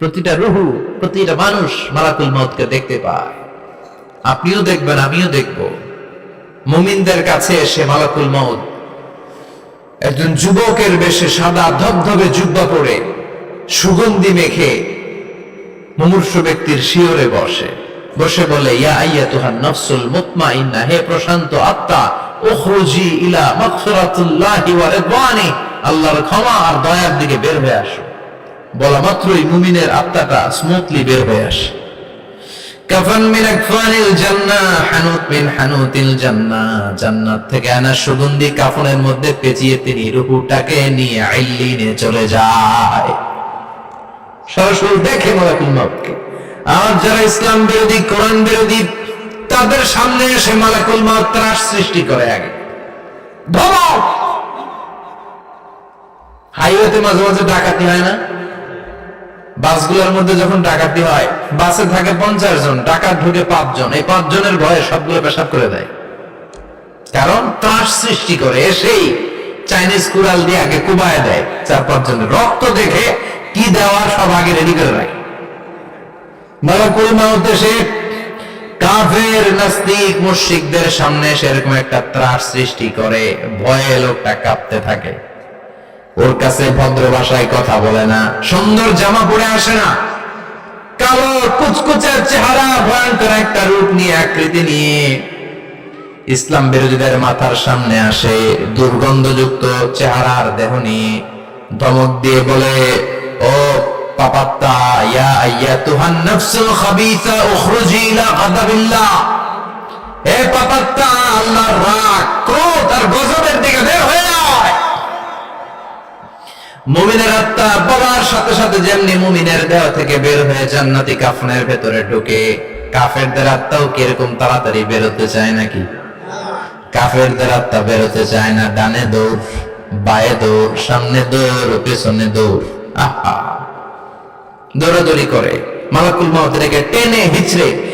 প্রতিটা রুহু, প্রতিটা মানুষ মালাকুল মতকে দেখতে পায়। আপনিও দেখবেন, আমিও দেখব। মুমিনদের কাছে এসে মালাকুল মত একজন যুবকের বেশে সাদা ধবধবে জুব্বা পরে সুগন্ধি মেখে মুমূর্ষ ব্যক্তির শিওরে বসে। বসে বলে, ইয়া আইয়া তুহান নফসুল মুতমাইন্না, হে প্রশান্ত আত্মা, উখরুজি ইলা মাগফিরাতুল্লাহি ওয়া রিদওয়ানি, আল্লাহর ক্ষমা আর দয়ার দিকে বের হয়ে আসো। বলা মাত্রই মুমিনের আত্মাটা স্মুথলি বের হয়ে আসে। মিন আকফানিল জান্নাহ হানুত মিন হানুতিল জান্নাহ জান্নাত থেকে আনা সুগন্ধি কাফনের মধ্যে পেঁচিয়ে তিনি রূহটাকে নিয়ে আইলিনে চলে যায়। সরাসরি দেখে মালাকুল মউতকে। আর যারা ইসলাম বিরোধী, কোরআন বিরোধী, তাদের সামনে এসে মালাকুল মউত ত্রাস সৃষ্টি করে আগে। ধমক! হাইওয়েতে মাঝে মাঝে ডাকাতি হয় না? বাসগুলোর মধ্যে যখন ডাকাতি হয়, বাসে থাকে পঞ্চাশ জন, ডাকাত ঢুকে পাঁচজন এই পাঁচ জনের ভয়ে সবগুলো পেশাব করে দেয়। কারণ ত্রাস সৃষ্টি করে, এসেই চাইনিজ কুড়াল দিয়ে আগে কুবায় দেয়, চার পাঁচ জনের রক্ত দেখে কি দেওয়া সব আগে রেডি করে রাখে। মালাকুল মাউত এসে কাফের, নাস্তিক, মুশরিকদের সামনে সেরকম একটা ত্রাস সৃষ্টি করে, ভয়ে লোকটা কাঁপতে থাকে। ওর কাছে ভদ্র ভাষায় কথা বলে না। সুন্দর জামা পরে আসে না। কালো কুচকুচের চেহারা, ভয়ঙ্কর একটা রূপ নিয়ে আকৃতি নিয়ে ইসলাম বিরোধীদের মাথার সামনে আসে দুর্গন্ধযুক্ত চেহারার দেহ নিয়ে। ধমক দিয়ে বলে, ও পাপাত্তা, ইয়া পাপাত্তা, আল্লাহর রাগ, ক্রোধ আর গজবের দিকে মুমিনের আত্মা বলার সাথে সাথে যেমনি মুমিনের দেহ থেকে বের হয়ে জান্নাতি কাফনের ভেতরে ঢুকে, কাফেরদের আত্মাও কীরকম তাড়াতাড়ি বেরোতে চায় নাকি? কাফেরদের আত্মা বেরোতে চায় না, ডানে দৌড়, বায়ে দৌড়, সামনে দৌড়, পেছনে দৌড়। আহা! দৌড়াদৌড়ি করে। মালাকুল মাহতেরকে টেনে হিচড়ে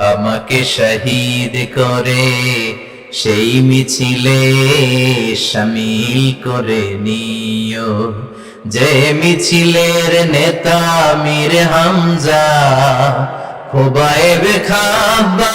আমাকে শহীদ করে। সেই মিছিলে সামিল করে নিও। যে মিছিলের নেতা মির হামজা খোবায় খাবা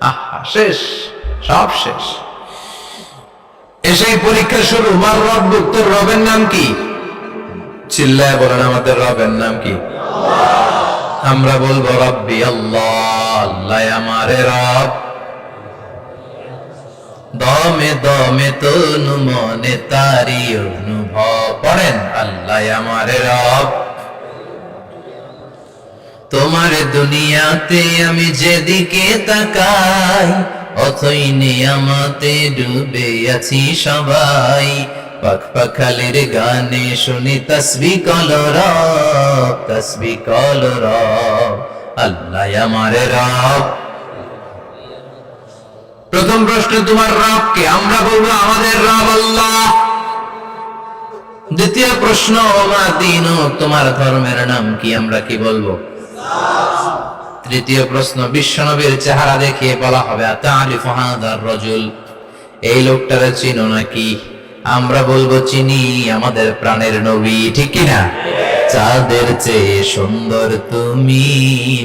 আহা, শেষ, সব শেষ। এসেই পরীক্ষা শুরু, মার রব তোর রবের নাম কি? চিল্লায় বলেন, আমাদের রবের নাম কি? আমরা বলব, রব্বি আল্লাহ আল্লাহ আমারে রব। দমে দমে তনু মনে তারি অনুভব। পড়েন, আল্লাহ আমারে রব। তোমার দুনিয়াতে আমি যেদিকে তাকাই, অথই নিয়ামতে ডুবে আছি সবাই। পাখ পাখালের গানে শুনি তসবি কলর তসবি কলর আল্লাহ আমার রব। প্রথম প্রশ্ন, তোমার রবকে আমরা বলব আমাদের রব আল্লাহ। দ্বিতীয় প্রশ্ন তোমার ধর্মের নাম কি আমরা কি বলব? তৃতীয় প্রশ্ন, বিশ্বনবীর চেহারা দেখিয়ে বলা হবে রজুল এই লোকটারে চিনো নাকি? আমরা বলব, চিনি, আমাদের প্রাণের নবী ঠিক না চাঁদের চেয়ে সুন্দর তুমি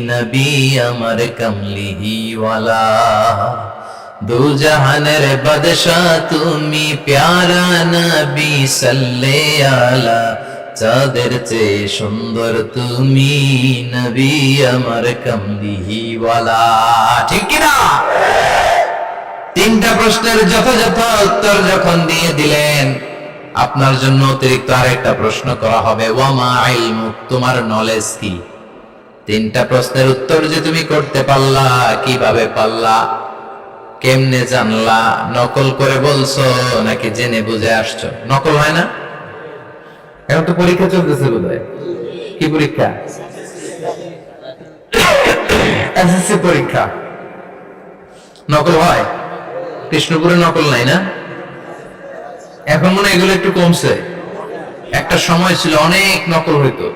নবী আমার কমলিওয়ালা দু জাহানের বাদশাহ তুমি প্যারা নবী সাল্লে আলা চাঁদের চেয়ে সুন্দর তুমি নবী আমার কমলিওয়ালা ঠিক কি না তিনটা প্রশ্নের যথাযথ উত্তর যখন দিয়ে দিলেন, আপনার জন্য অতিরিক্ত আরেকটা প্রশ্ন করা হবে, ওয়ামা ইলমুক? তোমার নলেজ কি? তিনটা প্রশ্নের উত্তর যে তুমি করতে পারলা, কীভাবে পারলা, কেমনে জানলা, নকল করে বলছো, নাকি জেনে বুঝে আসছো? নকল হয় না? এখন তো পরীক্ষা চলতেছে বোধহয়। কি পরীক্ষা? এসএসসি পরীক্ষা। নকল হয়? কৃষ্ণপুরে নকল নাই না? এখন মনে এগুলো একটু কমছে। একটা সময় ছিল অনেক নকল হইতো।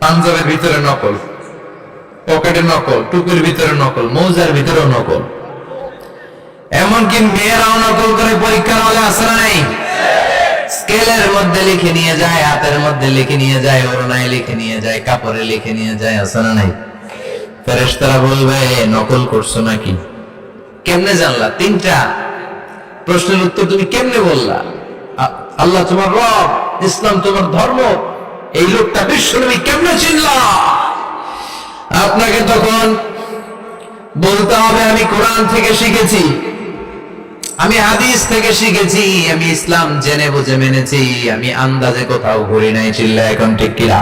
পাঞ্জাবের ভিতরে নকল পকেটে নকল, টুপির ভিতরে নকল, মৌজার ভিতরেও নকল। এমনকি মেয়েরাও নকল করে পরীক্ষার হলে আসে নাই। স্কেলের মধ্যে লিখে নিয়ে যায়, হাতের মধ্যে লিখে নিয়ে যায় ওরনায় লিখে নিয়ে যায়, কাপড়ে লিখে নিয়ে যায় আসে না নাই? ফেরেশতারা বলবে, নকল করছ নাকি? কেমনে জানলা? তিনটা। প্রশ্নের উত্তর তুমি কেমনে বললা? আল্লাহ তোমার রব, ইসলাম তোমার ধর্ম, এই লোকটা বিশ্ব নবী কেমনে চিনলা? আপনাকে তখন বলতে হবে, আমি কোরআন থেকে শিখেছি। আমি হাদিস থেকে শিখেছি, আমি ইসলাম জেনে বুঝে মেনেছি, আমি আন্দাজে কোথাও ঘুরি নাই চিল্লা এখন ঠিক কিনা?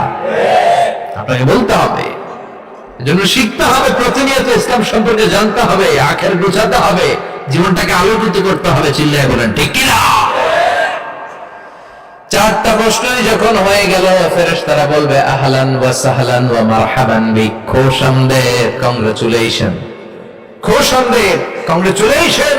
আপনাকে বলতে হবে। এজন্য শিখতে হবে, প্রতিনিয়ত ইসলাম সম্পর্কে জানতে হবে, আখের গোছাতে হবে, জীবনটাকে আলোকিত করতে হবে, চিল্লায় বলেন, ঠিক কিনা? চারটা প্রশ্নই যখন হয়ে গেল, ফেরেশতারা বলবে, আহলান ওয়া সাহলান ওয়া মারহাবান বিক খোশামদের কংগ্রেচুলেশন খোশামদের কংগ্রেচুলেশন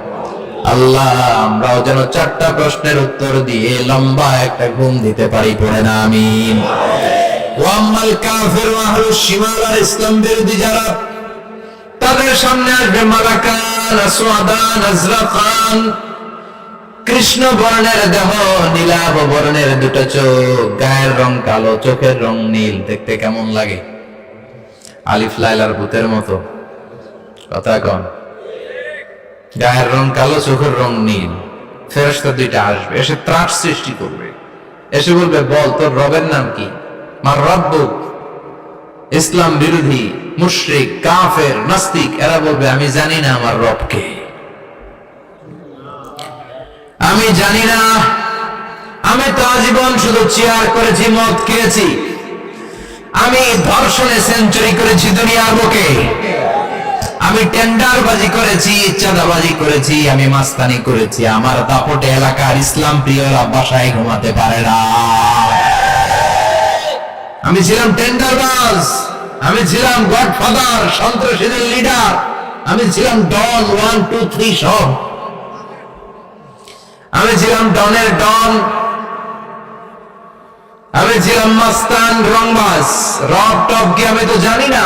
আল্লাহ, আমরাও যেন চারটা প্রশ্নের উত্তর দিয়ে লম্বা একটা ঘুম দিতে পারি, পড়ে না আজরাকান। কৃষ্ণ বর্ণের দেহ বর্ণের দুটো চোখ, গায়ের রং কালো, চোখের রং নীল, দেখতে কেমন লাগে? আলিফ লাইলার ভূতের মতো। কথা কন। গায়ের রং কালো, চোখের রং নীল। ফেরস্তা দুইটা আসবে, এসে ত্রাস সৃষ্টি করবে। এসে বলবে, বল, তোর রবের নাম কি? মার রব্বুক। ইসলাম বিরোধী, মুশরিক, কাফের, নাস্তিক, এরা বলবে, আমি জানি না আমার রবকে। আমি জানি না। আমি তো আজীবন শুধু চেয়ার করেছি, মদ খেয়েছি। আমি ধর্ষণে সেঞ্চুরি করেছি দুনিয়ার বুকে। আমি টেন্ডার বাজি করেছি চাঁদাবাজি করেছি, আমি মাস্তানি করেছি। আমার দাপটে এলাকার ইসলাম প্রিয়রা বাসায় ঘুমাতে পারে না। আমি ছিলাম টেন্ডারবাজ, আমি ছিলাম গডফাদার, সন্ত্রাসীদের লিডার, আমি ছিলাম ডন, ওয়ান, টু, থ্রি, সব। আমি ছিলাম ডনের ডন, আমি ছিলাম মাস্তান রংবাস রব টপ কি আমি তো জানি না।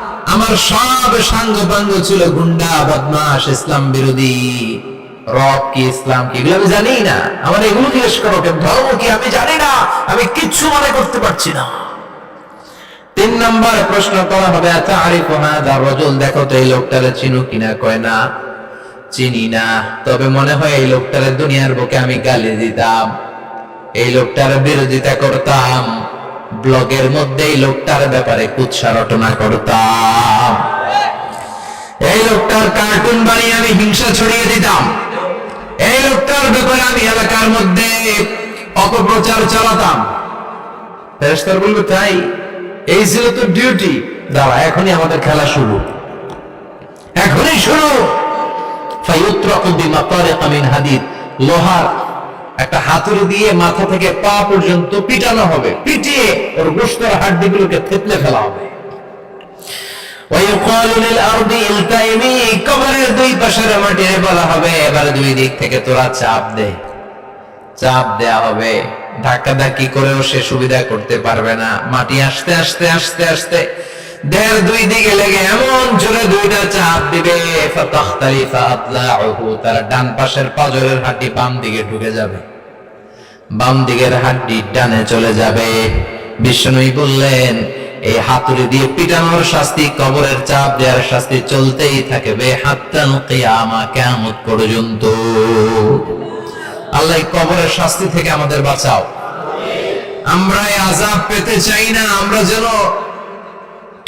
আমার সব সাঙ্গ পাঙ্গ ছিল গুন্ডা বদমাস ইসলাম বিরোধী। রব কি ইসলাম কি এগুলো আমি জানি না। আমার এগুলো জিজ্ঞেস করো কেন ধর্ম কি আমি জানি না। আমি কিচ্ছু মনে করতে পারছি না। তিন নম্বর প্রশ্ন করা হবে আচ্ছা আরিফ হাদা রজল? দেখো তো এই লোকটারে চিনু কিনা কয় না। চিনি না, তবে মনে হয় এই লোকটারে দুনিয়ার বুকে আমি গালি দিতাম। এই লোকটার বিরোধিতা করতাম। ব্লগের মধ্যে এই লোকটার ব্যাপারে কুৎসা রটনা করতাম। এই লোকটার কার্টুন বানিয়ে আমি হিংসা ছড়িয়ে দিতাম। এই লোকটার ব্যাপারে আমি এলাকার মধ্যে অপপ্রচার চালাতাম। ফেরেশতার বলবে, তাই? এই ছিল তো ডিউটি দাঁড়া, এখনই আমাদের খেলা শুরু। এখনই শুরু। ফায়ুত্রাকু বিমাতারিকা মিন হাদিদ, লোহার একটা হাতুড়ি দিয়ে মাথা থেকে পা পর্যন্ত পিটানো হবে। পিটিয়ে ওর গোস্তর হাড্ডি গুলোকে থেতলে ফেলা হবে। মাটি আসতে আসতে আসতে আসতে। দেড় দুই দিকে লেগে এমন জোরে দুইটা চাপ দিবে। তার ডান পাশের পাজরের হাড্ডি বাম দিকে ঢুকে যাবে। বাম দিকের হাড্ডি ডানে চলে যাবে। বিষ্ণুই বললেন, এই হাতুড়ি দিয়ে পিটানোর শাস্তি, কবরের চাপ দেওয়ার শাস্তি চলতেই পর্যন্ত। আল্লাহ কবরের শাস্তি থেকে আমাদের বাঁচাও। আমরা এই আজাব পেতে চাই না, আমরা যেন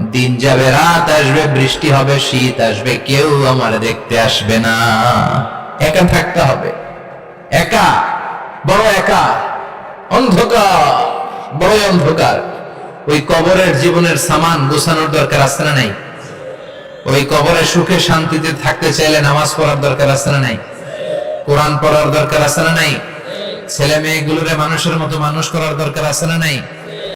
দিন যাবে, রাত আসবে, বৃষ্টি হবে, শীত আসবে, কেউ আমার দেখতে আসবে না। একা থাকতে হবে। একা, বড় একা, অন্ধকার বড় অন্ধকার। ওই কবরের জীবনের সামান গোছানোর দরকার আছে না নাই? ওই কবরে সুখে শান্তিতে থাকতে চাইলে নামাজ পড়ার দরকার আছে না নাই? কোরআন পড়ার দরকার আছে না নাই? ছেলে মেয়েগুলোরে মানুষের মতো মানুষ করার দরকার আছে না নাই?